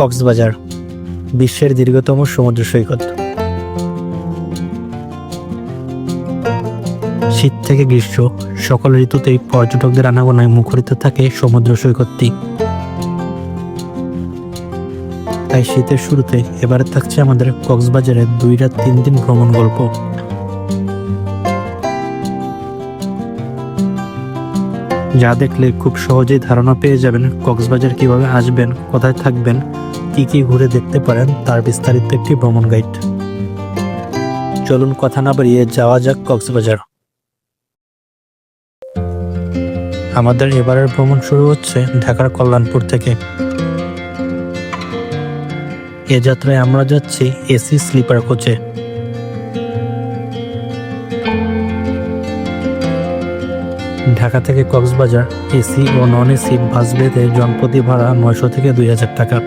কক্সবাজার, বিশ্বের দীর্ঘতম সমুদ্র সৈকত। শীত থেকে গ্রীষ্ম, সকল ঋতুতেই পর্যটকদের আনাগোনায় মুখরিত থাকে সমুদ্র সৈকতটি। তাই শীতের শুরুতে এবারে থাকছে আমাদের কক্সবাজারের দুই রাত তিন দিন ভ্রমণ গল্প। যা দেখলে খুব সহজেই ধারণা পেয়ে যাবেন কক্সবাজার কীভাবে আসবেন, কোথায় থাকবেন কি কি ঘুরে দেখতে পারেন তার বিস্তারিত একটি ভ্রমণ গাইড চলুন কথা না বাড়িয়ে যাওয়া যাক কক্সবাজার। আমাদের এবারের ভ্রমণ শুরু হচ্ছে ঢাকার কল্যাণপুর থেকে। এ যাত্রায় আমরা যাচ্ছি এসি স্লিপার কোচে। ঢাকা থেকে কক্সবাজার এসি ও নন এসি বাস বেঁধে জনপ্রতি ভাড়া নয়শো থেকে দুই হাজার টাকা।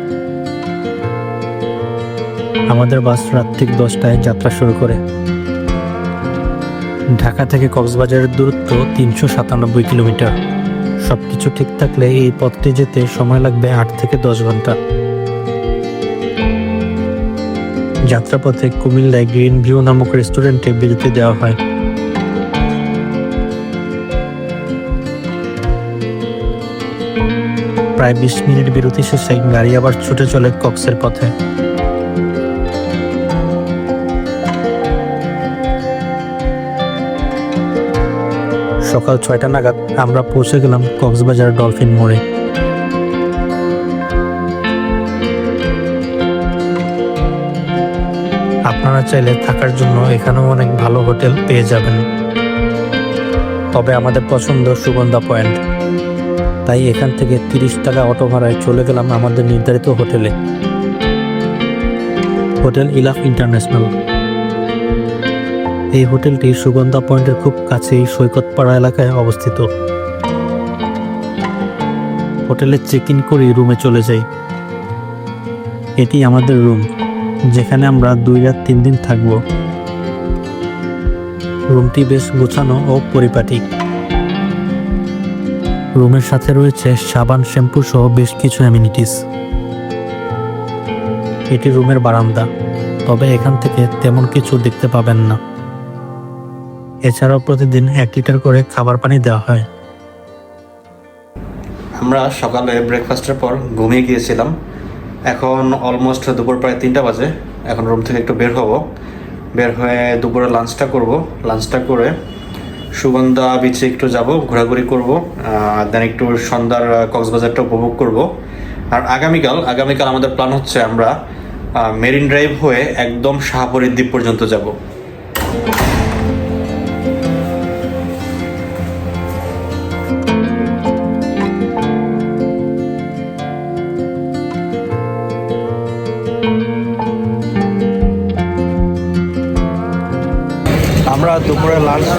আমাদের বাস রাত ঠিক দশটায় যাত্রা শুরু করে। ঢাকা থেকে কক্সবাজারের দূরত্ব তিনশো সাতানব্বই কিলোমিটার। সবকিছু ঠিক থাকলে এই পথটি যেতে সময় লাগবে আট থেকে দশ ঘণ্টা। যাত্রাপথে কুমিল্লায় গ্রিন ভিউ নামক রেস্টুরেন্টে বিরতি দেওয়া হয়। প্রায় বিশ মিনিট বিরতি শেষে গাড়ি আবার ছুটে চলে কক্সের পথে। সকাল ছয়টা নাগাদ আমরা পৌঁছে গেলাম কক্সবাজার ডলফিন মোড়ে। আপনারা চাইলে থাকার জন্য এখানেও অনেক ভালো হোটেল পেয়ে যাবেন। তবে আমাদের পছন্দ সুগন্ধা পয়েন্ট। তাই এখান থেকে তিরিশ টাকা অটো ভাড়ায় চলে গেলাম আমাদের নির্ধারিত হোটেলে। Hotel Ilaf international. এই হোটেলটি সুগন্ধা পয়েন্টের খুব কাছেই সৈকতপাড়া এলাকায় অবস্থিত। হোটেলে চেক ইন করেই রুমে চলে যাই। এটি আমাদের রুম, যেখানে আমরা দুই রাত তিন দিন থাকব। রুমটি বেশ গোছানো ও পরিপাটি রুমের সাথে রয়েছে সাবান, শ্যাম্পু সহ বেশ কিছু অ্যামিনিটিস। এটি রুমের বারান্দা, তবে এখান থেকে তেমন কিছু দেখতে পাবেন না। এছাড়াও প্রতিদিন এক লিটার করে খাবার পানি দেওয়া হয়। আমরা সকালে ব্রেকফাস্টের পর ঘুমিয়ে গিয়েছিলাম। এখন অলমোস্ট দুপুর প্রায় তিনটা বাজে। এখন রুম থেকে একটু বের হব। বের হয়ে দুপুরে লাঞ্চটা করব। লাঞ্চটা করে সুগন্ধা, বিচে একটু যাব, ঘোরাঘুরি করব দেন একটু সন্ধ্যার কক্সবাজারটা উপভোগ করব। আর আগামীকাল আগামীকাল আমাদের প্ল্যান হচ্ছে আমরা মেরিন ড্রাইভ হয়ে একদম শাহপরীর দ্বীপ পর্যন্ত যাব।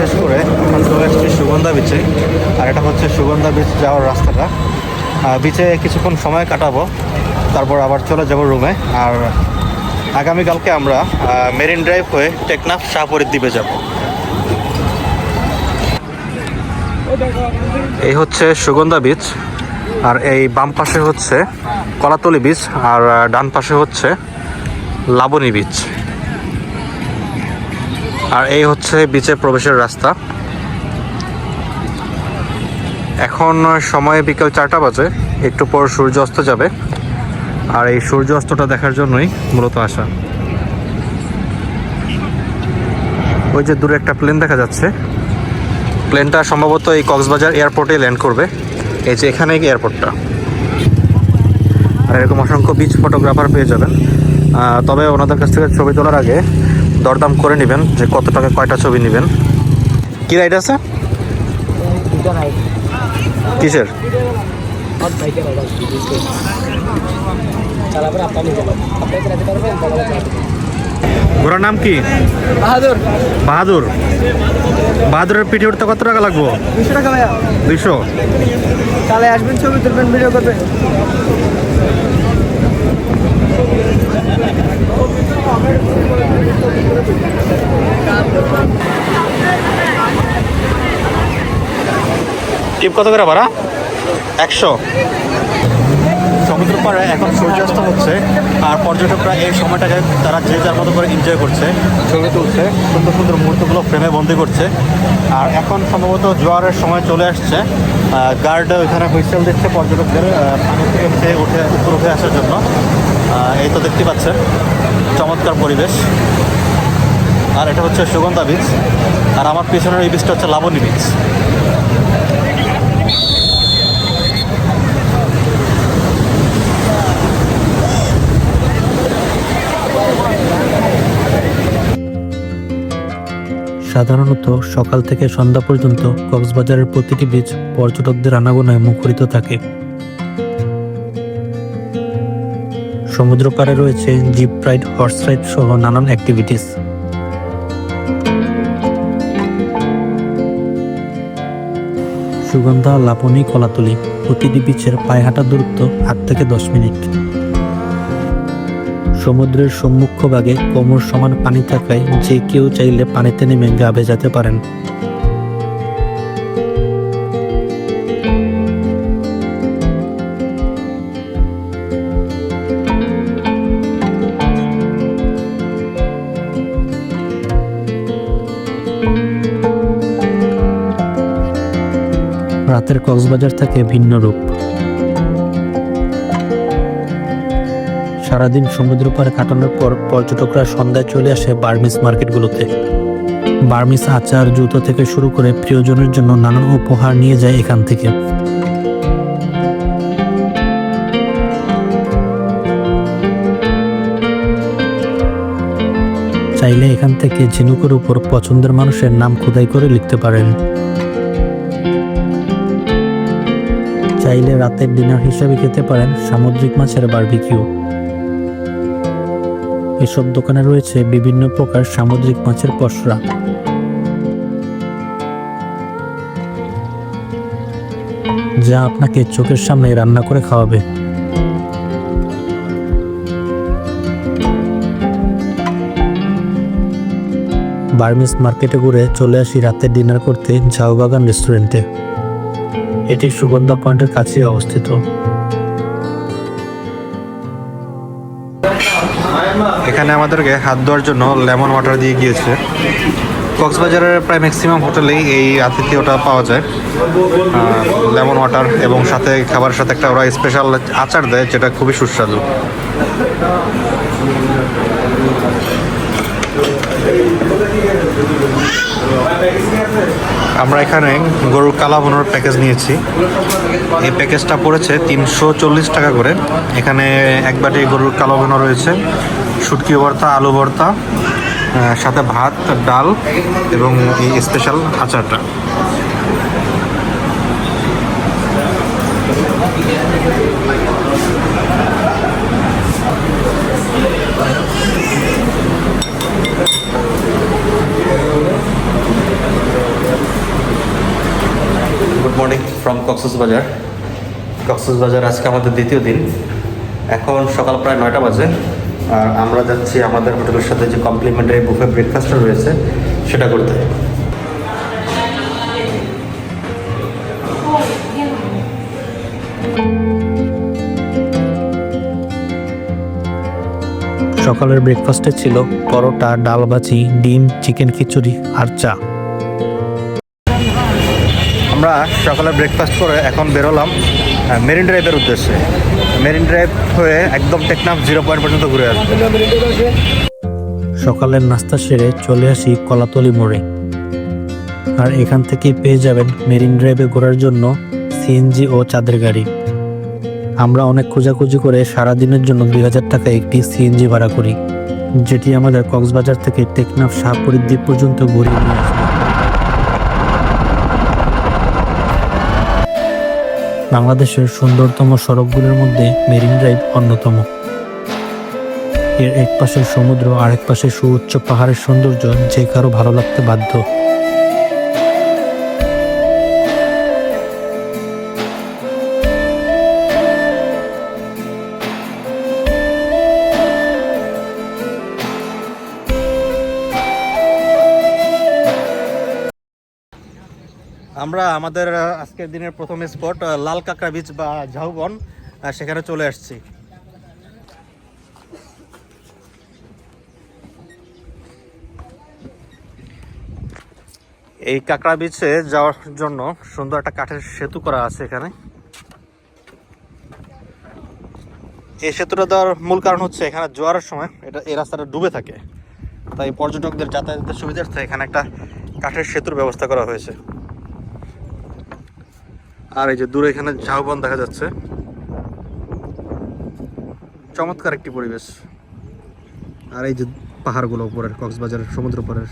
শেষ করে এখন চলে এসেছি সুগন্ধা বিচে আর এটা হচ্ছে সুগন্ধা বিচ যাওয়ার রাস্তাটা। বিচে কিছুক্ষণ সময় কাটাবো, তারপর আবার চলে যাব রুমে আর আগামীকালকে আমরা মেরিন ড্রাইভ হয়ে টেকনাফ শাহপরীর দ্বীপে যাব। এই হচ্ছে সুগন্ধা বিচ আর এই বাম পাশে হচ্ছে কলাতলি বিচ আর ডান পাশে হচ্ছে লাবণী বিচ আর এই হচ্ছে বিচে প্রবেশের রাস্তা। এখন সময় বিকেল চারটা বাজে, একটু পর সূর্য অস্ত যাবে। আর এই সূর্য অস্তটা দেখার জন্যই মূলত আসা। ওই যে দূরে একটা প্লেন দেখা যাচ্ছে। প্লেনটা সম্ভবত এই কক্সবাজার এয়ারপোর্টে ল্যান্ড করবে। এই যে এখানেই এয়ারপোর্টটা। আর এরকম অসংখ্য বিচ ফটোগ্রাফার পেয়ে যাবেন। তবে ওনাদের কাছ থেকে ছবি তোলার আগে দরদাম করে নেবেন যে কত টাকা কয়টা ছবি নেবেন। কি রাইড আছে? কিসের? ঘোড়ার নাম কি? বাহাদুর। বাহাদুর। বাহাদুরের পিঠে উঠতে কত টাকা লাগবো? দুশো টাকা ভাইয়া। দুইশো তাহলে আসবেন ছবি তুলবেন ভিডিও করবেন। টিপ কত করে ভাড়া? একশো। সমুদ্র পাড়ে এখন সূর্যাস্ত হচ্ছে, আর পর্যটকরা এই সময়টাকে তারা যে যার মতো করে এনজয় করছে, ছবি তুলছে, সুন্দর সুন্দর মুহূর্তগুলো ফ্রেমে বন্দি করছে। আর এখন সম্ভবত জোয়ারের সময় চলে আসছে গার্ড ওইখানে হুইসেল দিচ্ছে পর্যটকদের পানি থেকে উঠে উঠে উপর উঠে আসার জন্য। এই তো দেখতে পাচ্ছেন। চমৎকার পরিবেশ। আর এটা হচ্ছে সুগন্ধা বিচ আর আমার পিছনের এই বিচটা হচ্ছে লাবণী বিচ সাধারণত সকাল থেকে সন্ধ্যা পর্যন্ত কক্সবাজারের প্রতিটি বীচ পর্যটকদের আনাগোনায় মুখরিত থাকে। সমুদ্র পাড়ে রয়েছে জিপ রাইড, হর্স রাইড সহ নানান অ্যাক্টিভিটিস সুগন্ধা, লাবণী, কলাতলি, প্রতিটি বিচের পায়ে হাঁটা দূরত্ব আট থেকে দশ মিনিট। সমুদ্রের সম্মুখভাগে কোমর সমান পানি থাকায় যে কেউ চাইলে পানিতে নেমে গা ভেজাতে পারেন। রাতের কক্সবাজার থাকে ভিন্ন রূপ। সারাদিন সমুদ্র পাড়ে কাটানোর পর পর্যটকরা সন্ধ্যায় চলে আসে বার্মিস মার্কেটগুলোতে। বার্মিস আচার, জুতো থেকে শুরু করে প্রিয়জনের জন্য নানান উপহার নিয়ে যায় এখান থেকে। চাইলে এখান থেকে ঝিনুকের উপর পছন্দের মানুষের নাম খোদাই করে লিখতে পারেন। চাইলে রাতের ডিনার হিসেবে খেতে পারেন সামুদ্রিক মাছের বারবিকিউ। এসব দোকানে রয়েছে বিভিন্ন প্রকার সামুদ্রিক মাছের পসরা। যা আপনাকে চোখের সামনে রান্না করে খাওয়াবে। বার্মিস মার্কেটে ঘুরে চলে আসি রাতের ডিনার করতে ঝাউবাগান রেস্টুরেন্টে। এটি সুগন্ধা পয়েন্টের কাছে অবস্থিত। এখানে আমাদেরকে হাত ধোয়ার জন্য লেমন ওয়াটার দিয়ে গিয়েছে। কক্সবাজারের প্রায় ম্যাক্সিমাম হোটেলেই এই আতিথ্যটা পাওয়া যায়। লেমন ওয়াটার এবং সাথে খাবারের সাথে একটা ওরা স্পেশাল আচার দেয়, যেটা খুবই সুস্বাদু। আমরা এখানে গরুর কালা বোনার প্যাকেজ নিয়েছি। এই প্যাকেজটা পড়েছে তিনশো চল্লিশ টাকা করে। এখানে এক বাটি গরুর কালা বোনা রয়েছে, শুটকি ভর্তা, আলু ভর্তা সাথে ভাত, ডাল এবং এই স্পেশাল আচারটা। ফ্রম কক্সেস বাজার কক্সেস বাজার আজকে আমাদের দ্বিতীয় দিন। এখন সকাল প্রায় নয়টা বাজে। আর আমরা যাচ্ছি আমাদের হোটেলের সাথে যে কমপ্লিমেন্টারি বুফে ব্রেকফাস্টটা রয়েছে, সেটা করতে। সকালের ব্রেকফাস্টে ছিল পরোটা, ডাল ভাজি, ডিম চিকেন খিচুড়ি আর চা। আমরা সকালে ব্রেকফাস্ট করে এখন বেরোলাম মেরিন ড্রাইভের উদ্দেশ্যে। মেরিন ড্রাইভ হয়ে একদম টেকনাফ জিরো পয়েন্ট পর্যন্ত ঘুরে আসব। সকালের নাস্তা সেরে চলে আসি কলাতলি মোড়ে। আর এখান থেকেই পেয়ে যাবেন মেরিন ড্রাইভে ঘোরার জন্য সিএনজি ও চাঁদের গাড়ি। আমরা অনেক খোঁজাখুঁজি করে সারা দিনের জন্য দুই হাজার টাকা একটি সিএনজি ভাড়া করি, যেটি আমাদের কক্সবাজার থেকে টেকনাফ শাহপুরী দ্বীপ পর্যন্ত ঘুরিয়ে নিয়ে আসবে। বাংলাদেশের সুন্দরতম সড়কগুলোর মধ্যে মেরিন ড্রাইভ অন্যতম। এর এক পাশে সমুদ্র আর এক পাশে সুউচ্চ পাহাড়ের সৌন্দর্য যে কারও ভালো লাগতে বাধ্য। আমরা আমাদের আজকের দিনের প্রথম স্পট লাল কাঁকড়া বিচ বা ঝাউবন সেখানে চলে আসছি। এই কাঁকড়া বিচে যাওয়ার জন্য সুন্দর একটা কাঠের সেতু করা আছে এখানে। এই সেতুটা দেওয়ার মূল কারণ হচ্ছে এখানে জোয়ারের সময় এটা, এই রাস্তাটা ডুবে থাকে। তাই পর্যটকদের যাতায়াতের সুবিধার্থে এখানে একটা কাঠের সেতুর ব্যবস্থা করা হয়েছে। আর এই যে দূরে এখানে ঝাউবন দেখা যাচ্ছে। চমৎকার একটি পরিবেশ। আর এই যে পাহাড়গুলো উপরের, কক্সবাজারের, সমুদ্র উপরের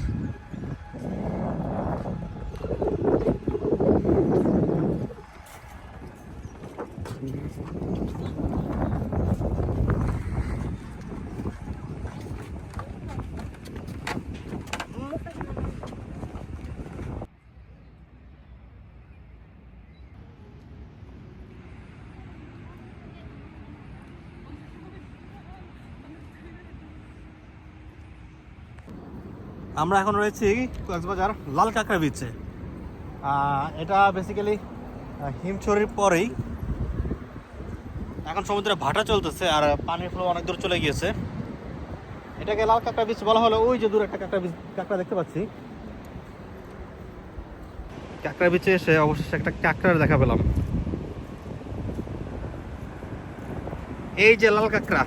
আমরা এখন রয়েছি কক্সবাজার লাল কাঁকড়া বিচে এটা বেসিক্যালি হিমছড়ির পরেই। এখন সমুদ্রে ভাটা চলতেছে আর পানির ফ্লো অনেক দূর চলে গিয়েছে। এটাকে লাল কাঁকড়া বিচ বলা হলো। ওই যে দূরে একটা কাঁকড়া বিচ কাঁকড়া দেখতে পাচ্ছি। কাঁকড়া বিচে এসে অবশেষে একটা কাঁকড়ার দেখা পেলাম। এই যে লাল কাঁকড়া।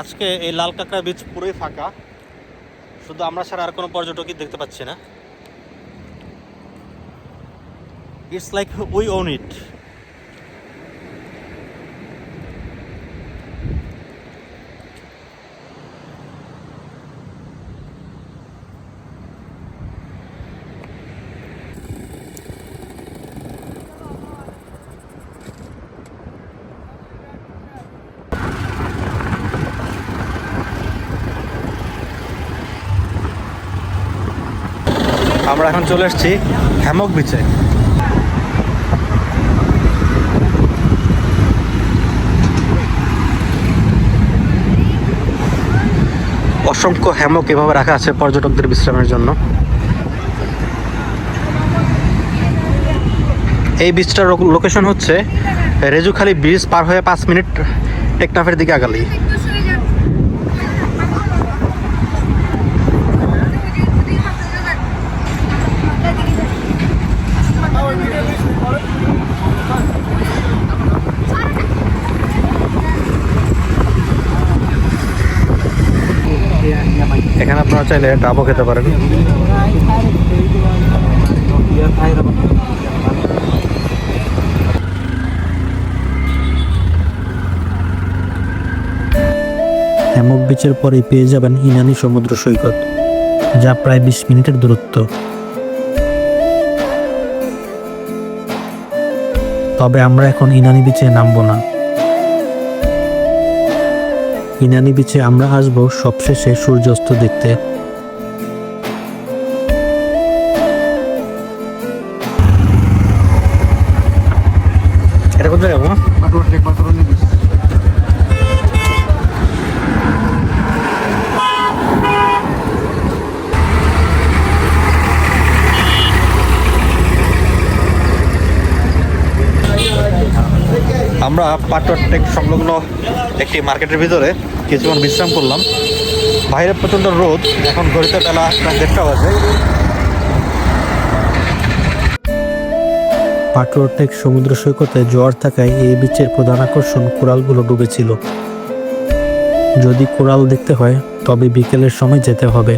আজকে এই লাল কাঁকড়া বীজ পুরোই ফাঁকা। শুধু আমরা ছাড়া আর কোনো পর্যটকই দেখতে পাচ্ছি না। It's like we own it আমরা এখন চলে এসেছি হ্যামক বিচে অসংখ্য হ্যামক এভাবে রাখা আছে পর্যটকদের বিশ্রামের জন্য। এই বিচটার লোকেশন হচ্ছে রেজুখালী ব্রিজ পার হয়ে পাঁচ মিনিট টেকনাফের দিকে আগালি এখানে আপনারা চাইলে ডাবও খেতে পারেন। হ্যামক বিচের পরেই পেয়ে যাবেন ইনানি সমুদ্র সৈকত, যা প্রায় বিশ মিনিটের দূরত্ব। তবে আমরা এখন ইনানি বিচে নামবো না। ইনানি বিচে আমরা আসব সবশেষে সূর্যাস্ত দেখতে। কোথায় যাব আমরা পাটটেক সংলগ্ন একটি মার্কেটের ভিতরে কিছুক্ষণ বিশ্রাম করলাম। বাইরে প্রচণ্ড রোদ, এখন ঘড়িতে বেলা দেড়টা বাজে। পাটুয়ারটেক সমুদ্র সৈকতে জোয়ার থাকায় এই বিচের প্রধান আকর্ষণ কোরালগুলো ডুবেছিল। যদি কোরাল দেখতে হয়, তবে বিকেলের সময় যেতে হবে।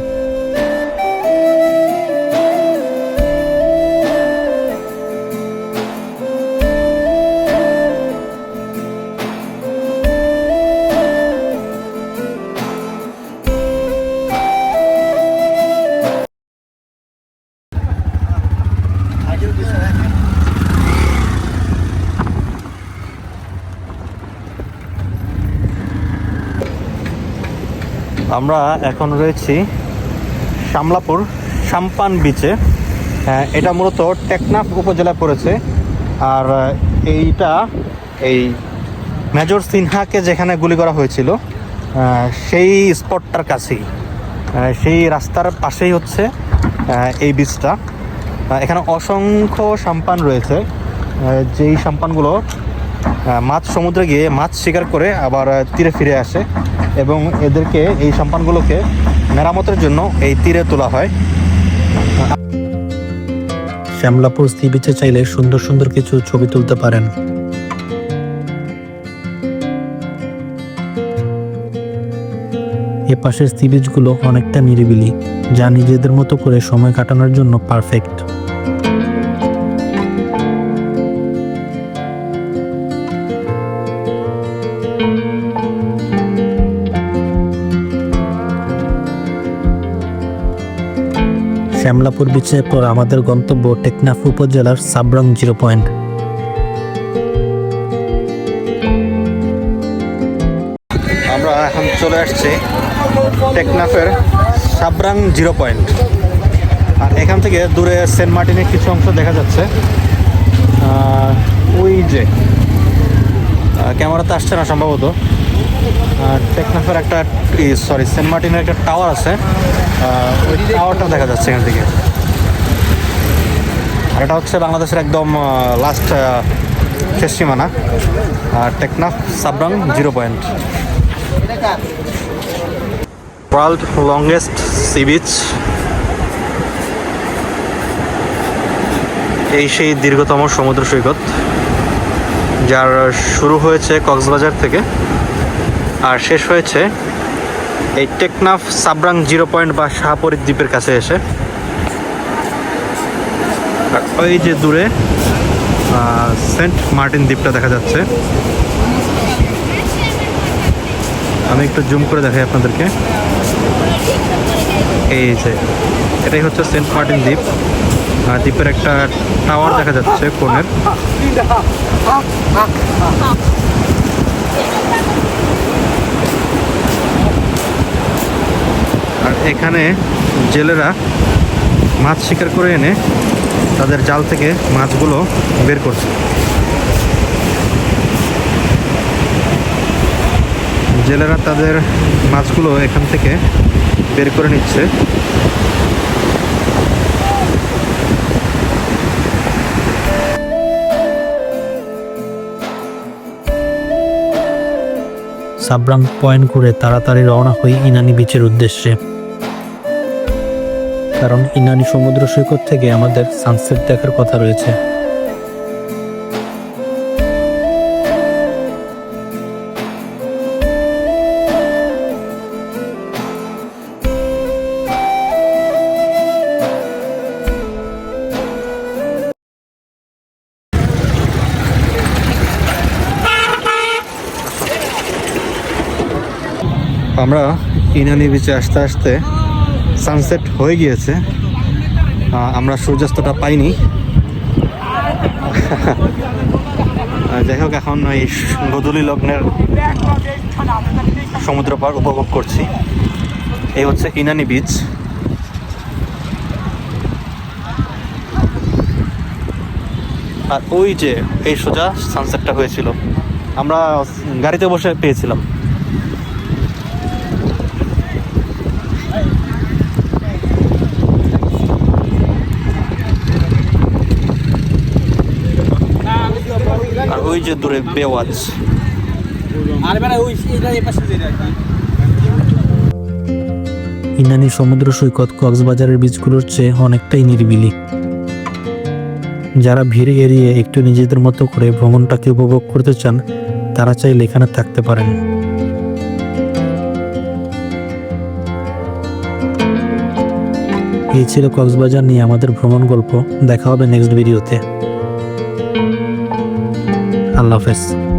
আমরা এখন রয়েছি শামলাপুর সাম্পান বিচে এটা মূলত টেকনাফ উপজেলা পড়েছে। আর এইটা এই মেজর সিনহাকে যেখানে গুলি করা হয়েছিল সেই স্পটটার কাছেই। সেই রাস্তার পাশেই হচ্ছে এই বিচটা এখানে অসংখ্য সাম্পান রয়েছে। যেই সাম্পানগুলো মাছ সমুদ্রে গিয়ে মাছ শিকার করে আবার তীরে ফিরে আসে এবং এদেরকে এই সাম্পানগুলোকে মেরামতের জন্য এই তীরে তোলা হয়। শ্যামলাপুর সি বিচে চাইলে সুন্দর সুন্দর কিছু ছবি তুলতে পারেন। এ পাশের সি বিচগুলো অনেকটা নিরিবিলি, যা নিজেদের মতো করে সময় কাটানোর জন্য পারফেক্ট শ্যামলাপুর বিচের পর আমাদের গন্তব্য টেকনাফ উপজেলার সাবরং জিরো পয়েন্ট। আমরা এখন চলে আসছি টেকনাফের সাবরাং জিরো পয়েন্ট। আর এখান থেকে দূরে সেন্ট মার্টিনের কিছু অংশ দেখা যাচ্ছে। ওই যে ক্যামেরাতে আসছে না সম্ভবত। টেকনাফের একটা সরি সেন্ট মার্টিনের একটা টাওয়ার আছে। ওই টাওয়ারটা দেখা যাচ্ছে এখান থেকে। আর এটা হচ্ছে বাংলাদেশের একদম লাস্ট শেষ সীমানা। আর Teknaf Sabrang zero point world longest sea beach এই সেই দীর্ঘতম সমুদ্র সৈকত, যার শুরু হয়েছে কক্সবাজার থেকে। আর শেষ হয়েছে এই টেকনাফ সাবরাং জিরো পয়েন্ট বা শাহপরি দ্বীপের কাছে এসে। আর ওই যে দূরে সেন্ট মার্টিন দ্বীপটা দেখা যাচ্ছে। আমি একটু জুম করে দেখাই আপনাদেরকে। এই যে, এটাই হচ্ছে সেন্ট মার্টিন দ্বীপ। দ্বীপের একটা টাওয়ার দেখা যাচ্ছে কোনের আর এখানে জেলেরা মাছ শিকার করে এনে তাদের জাল থেকে মাছগুলো বের করছে। জেলেরা তাদের মাছগুলো এখান থেকে বের করে নিচ্ছে। সাবরাং পয়েন্ট ঘুরে তাড়াতাড়ি রওনা হই ইনানি বিচের উদ্দেশ্যে। কারণ ইনানি সমুদ্র সৈকত থেকে আমাদের সানসেট দেখার কথা রয়েছে। আমরা ইনানি বিচে আসতে আসতে সানসেট হয়ে গিয়েছে। আমরা সূর্যাস্তটা পাইনি। যাই হোক, এখন এই গধূলি লগ্নের সমুদ্র পার উপভোগ করছি। এই হচ্ছে ইনানি বিচ আর ওই যে এই সোজা সানসেটটা হয়েছিল, আমরা গাড়িতে বসে পেয়েছিলাম। আর ওই যে দূরে বেওয়াজ। ইনানি সমুদ্র সৈকত কক্সবাজারের বীজগুলোর চেয়ে অনেকটাই নিরিবিলি। যারা ভিড় এড়িয়ে একটু নিজেদের মতো করে ভ্রমণটাকে উপভোগ করতে চান তারা চাইলে এখানে থাকতে পারেন। এই ছিল কক্সবাজার নিয়ে আমাদের ভ্রমণ গল্প। দেখা হবে নেক্সট ভিডিওতে আল্লাহ হাফেজ।